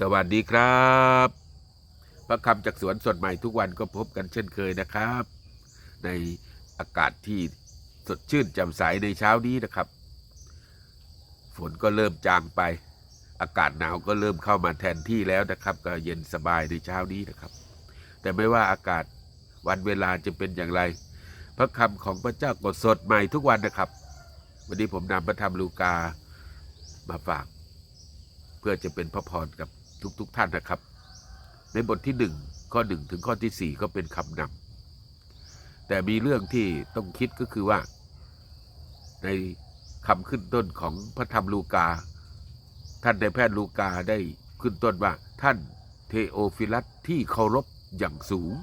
สวัสดีครับพระคำจากสวนสดใหม่ทุกวันก็พบกันเช่นเคยนะครับ ในอากาศที่สดชื่นแจ่มใสในเช้านี้นะครับ ฝนก็เริ่มจางไป อากาศหนาวก็เริ่มเข้ามาแทนที่แล้วนะครับ ก็เย็นสบายในเช้านี้นะครับ แต่ไม่ว่าอากาศวันเวลาจะเป็นอย่างไร พระคำของพระเจ้าก็สดใหม่ทุกวันนะครับ วันนี้ผมนำพระธรรมลูกามาฝาก เพื่อจะเป็นพระพรกับ ทุกๆทท่านนะครับ ในบทที่หนึ่งข้อหนึ่งถึงข้อที่สี่ก็เป็นคำนำแต่มีเรื่องที่ต้องคิดก็คือว่า ในคำขึ้นต้นของพระธรรมลูกา ท่านในแพทย์ลูกาได้ขึ้นต้นว่า ท่านเทโอฟิลัสที่เคารพอย่างสูง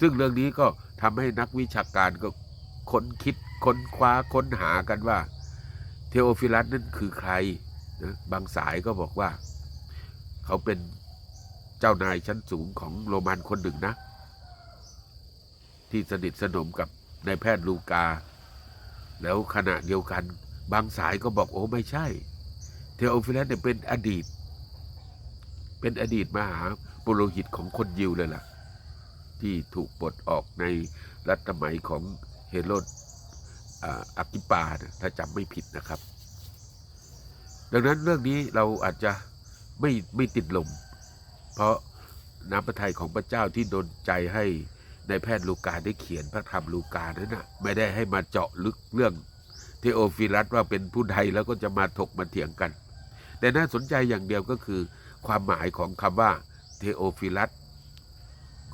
ซึ่งเรื่องนี้ก็ทำให้นักวิชาการก็ค้นคิดค้นคว้าค้นหากันว่า เทโอฟิลัสนั่นคือใครนะบางสายก็บอกว่า เขาเป็นเจ้านายชั้นสูงของโรมันคนหนึ่งนะ ที่สนิทสนมกับนายแพทย์ลูกา แล้วขณะเดียวกัน บางสายก็บอกโอ้ไม่ใช่ เทโอฟิลัสเนี่ยเป็นอดีต เป็นอดีตมหาปุโรหิตของคนยิวเลยล่ะ ที่ถูกปลดออกในรัชสมัยของเฮโรดอักกิปานะถ้าจำไม่ผิดนะครับ ดังนั้นเรื่องนี้เราอาจจะ ไม่ไม่ติดลม เพราะน้ำพระทัยของพระเจ้าที่ดนใจให้ในแพทย์ลูกาได้เขียนพระธรรมลูกานั้นนะไม่ได้ให้มาเจาะลึกเรื่องเทโอฟิลัสว่าเป็นผู้ใดแล้วก็จะมาถกมาเถียงกัน แต่น่าสนใจอย่างเดียวก็คือ ความหมายของคำว่าเทโอฟิลัส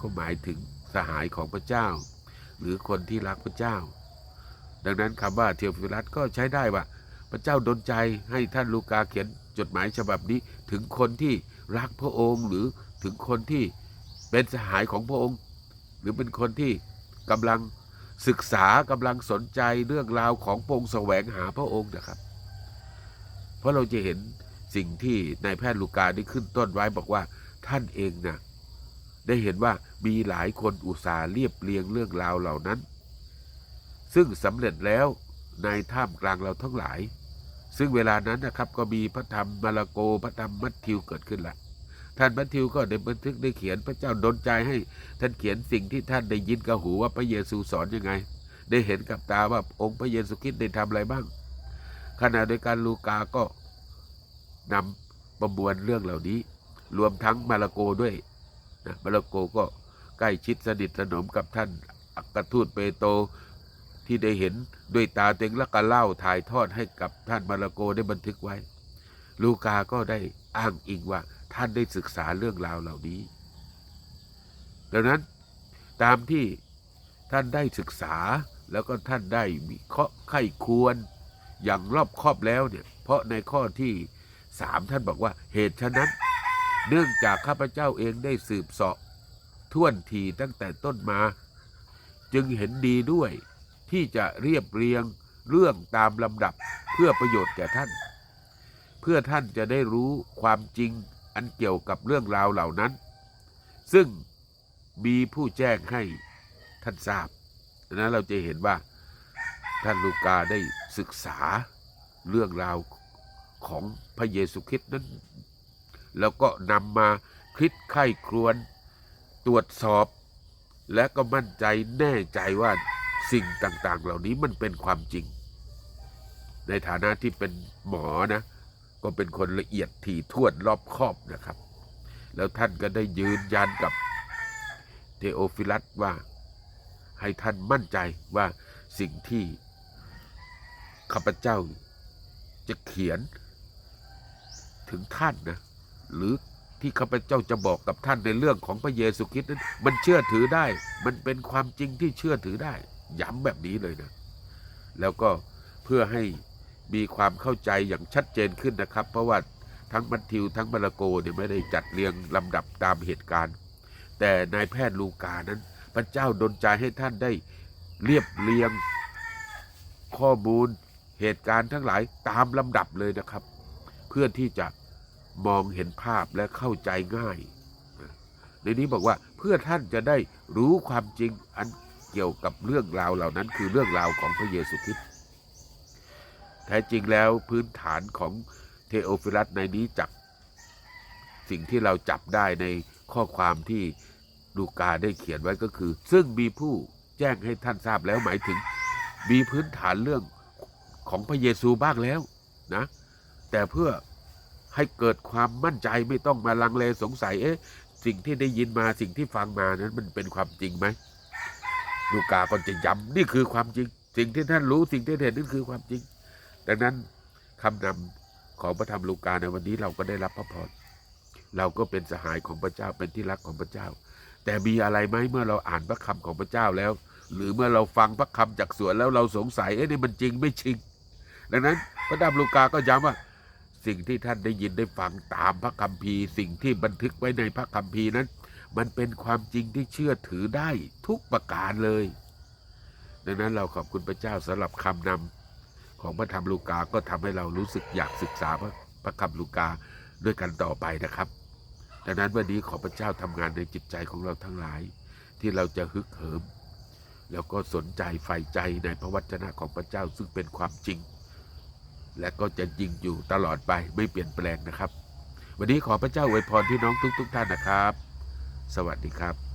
ก็หมายถึงสหายของพระเจ้า หรือคนที่รักพระเจ้า ดังนั้นคำว่าเทโอฟิลัสก็ใช้ได้ว่า พระเจ้าดลใจให้ท่านลูกาเขียนจดหมายฉบับนี้ถึงคนที่รักพระองค์หรือถึงคนที่เป็นสหายของพระองค์ หรือเป็นคนที่กำลังศึกษากำลังสนใจเรื่องราวของพระองค์แสวงหาพระองค์นะครับ เพราะเราจะเห็นสิ่งที่นายแพทย์ลูกาได้ขึ้นต้นไว้บอกว่าท่านเองนะได้เห็นว่ามีหลายคนอุตส่าห์เรียบเรียงเรื่องราวเหล่านั้น ซึ่งสำเร็จแล้วในท่ามกลางเราทั้งหลาย ซึ่งเวลานั้นนะครับก็มีพระธรรมมาระโกพระธรรมมัทธิวเกิดขึ้นละท่านมัทธิวก็ได้บันทึกได้เขียนพระเจ้าดลใจให้ ท่านเขียนสิ่งที่ท่านได้ยินกับหูว่าพระเยซูสอนยังไง ได้เห็นกับตาว่าองค์พระเยซูคริสต์ได้ทำอะไรบ้าง ขณะเดียกันลูกาก็นำประมวลเรื่องเหล่านี้ รวมทั้งมาระโกด้วยนะมาระโกก็ใกล้ชิดสนิทสนมกับท่านอักทูตเปโตร ที่ได้เห็นด้วยตาตัวเองแล้วก็เล่าถ่ายทอดให้กับท่านมาระโกได้บันทึกไว้ ลูกาก็ได้อ้างอิงว่าท่านได้ศึกษาเรื่องราวเหล่านี้ ดังนั้นตามที่ท่านได้ศึกษาแล้วก็ท่านได้มีข้อไข้ควร อย่างรอบครอบแล้วเนี่ย เพราะในข้อที่สามท่านบอกว่าเหตุฉะนั้น เนื่องจากข้าพเจ้าเองได้สืบเสาะท่วนทีตั้งแต่ต้นมา จึงเห็นดีด้วย ที่จะเรียบเรียงเรื่องตามลำดับเพื่อประโยชน์แก่ท่าน เพื่อท่านจะได้รู้ความจริงอันเกี่ยวกับเรื่องราวเหล่านั้น ซึ่งมีผู้แจ้งให้ท่านทราบนั้นเราจะเห็นว่าท่านลูกาได้ศึกษาเรื่องราวของพระเยซูคริสต์นั้น แล้วก็นำมาคิดไข้ครวนตรวจสอบ และก็มั่นใจแน่ใจว่า สิ่งต่างๆ เหล่านี้มันเป็นความจริง ในฐานะที่เป็นหมอนะ ก็เป็นคนละเอียดถี่ถ้วนรอบคอบนะครับ แล้วท่านก็ได้ยืนยันกับเทโอฟิลัสว่าให้ท่านมั่นใจว่าสิ่งที่ข้าพเจ้าจะเขียนถึงท่านนะ หรือที่ข้าพเจ้าจะบอกกับท่านในเรื่องของพระเยซูคริสต์นั้นมันเชื่อถือได้ มันเป็นความจริงที่เชื่อถือได้ ย้ำแบบนี้เลยนะ แล้วก็เพื่อให้มีความเข้าใจอย่างชัดเจนขึ้นนะครับ เพราะว่าทั้งมัทธิวทั้งมาระโกเนี่ยไม่ได้จัดเรียงลำดับตามเหตุการณ์ แต่นายแพทย์ลูกานั้น พระเจ้าดลใจให้ท่านได้เรียบเรียงข้อมูลเหตุการณ์ทั้งหลายตามลำดับเลยนะครับ เพื่อที่จะมองเห็นภาพและเข้าใจง่าย ในนี้บอกว่าเพื่อท่านจะได้รู้ความจริงอัน เกี่ยวกับเรื่องราวเหล่านั้นคือเรื่องราวของพระเยซูคริสต์แท้จริงแล้วพื้นฐานของเทโอฟิลัสในนี้จักสิ่งที่เราจับได้ในข้อความที่ลูกาได้เขียนไว้ก็คือ ซึ่งมีผู้แจ้งให้ท่านทราบแล้วหมายถึง มีพื้นฐานเรื่องของพระเยซูบ้างแล้วนะ แต่เพื่อให้เกิดความมั่นใจไม่ต้องมาลังเลสงสัยเอ๊ะสิ่งที่ได้ยินมาสิ่งที่ฟังมานั้นมันเป็นความจริงไหม ลูกาก็จะย้ำนี่คือความจริง สิ่งที่ท่านรู้สิ่งที่เห็นนั่นคือความจริง ดังนั้นคำนำของพระธรรมลูกาในวันนี้เราก็ได้รับพระพรเราก็เป็นสหายของพระเจ้าเป็นที่รักของพระเจ้า แต่มีอะไรไหมเมื่อเราอ่านพระคำของพระเจ้าแล้ว หรือเมื่อเราฟังพระคำจากสวนแล้วเราสงสัยเอ๊ะนี่มันจริงไม่จริง ดังนั้นพระธรรมลูกาก็ย้ำว่าสิ่งที่ท่านได้ยินได้ฟังตามพระคัมภีร์ สิ่งที่บันทึกไว้ในพระคัมภีร์นั้น มันเป็นความจริงที่เชื่อถือได้ทุกประการเลย ดังนั้นเราขอบคุณพระเจ้าสำหรับคำนำของพระธรรมลูกา ก็ทำให้เรารู้สึกอยากศึกษาพระพระคำลูกาด้วยกันต่อไปนะครับ ดังนั้นวันนี้ขอพระเจ้าทำงานในจิตใจของเราทั้งหลาย ที่เราจะฮึกเหิม แล้วก็สนใจใฝ่ใจในพระวจนะของพระเจ้าซึ่งเป็นความจริง และก็จะยิงอยู่ตลอดไปไม่เปลี่ยนแปลงนะครับ วันนี้ขอพระเจ้าอวยพรพี่น้องทุก ๆ ท่านนะครับ สวัสดีครับ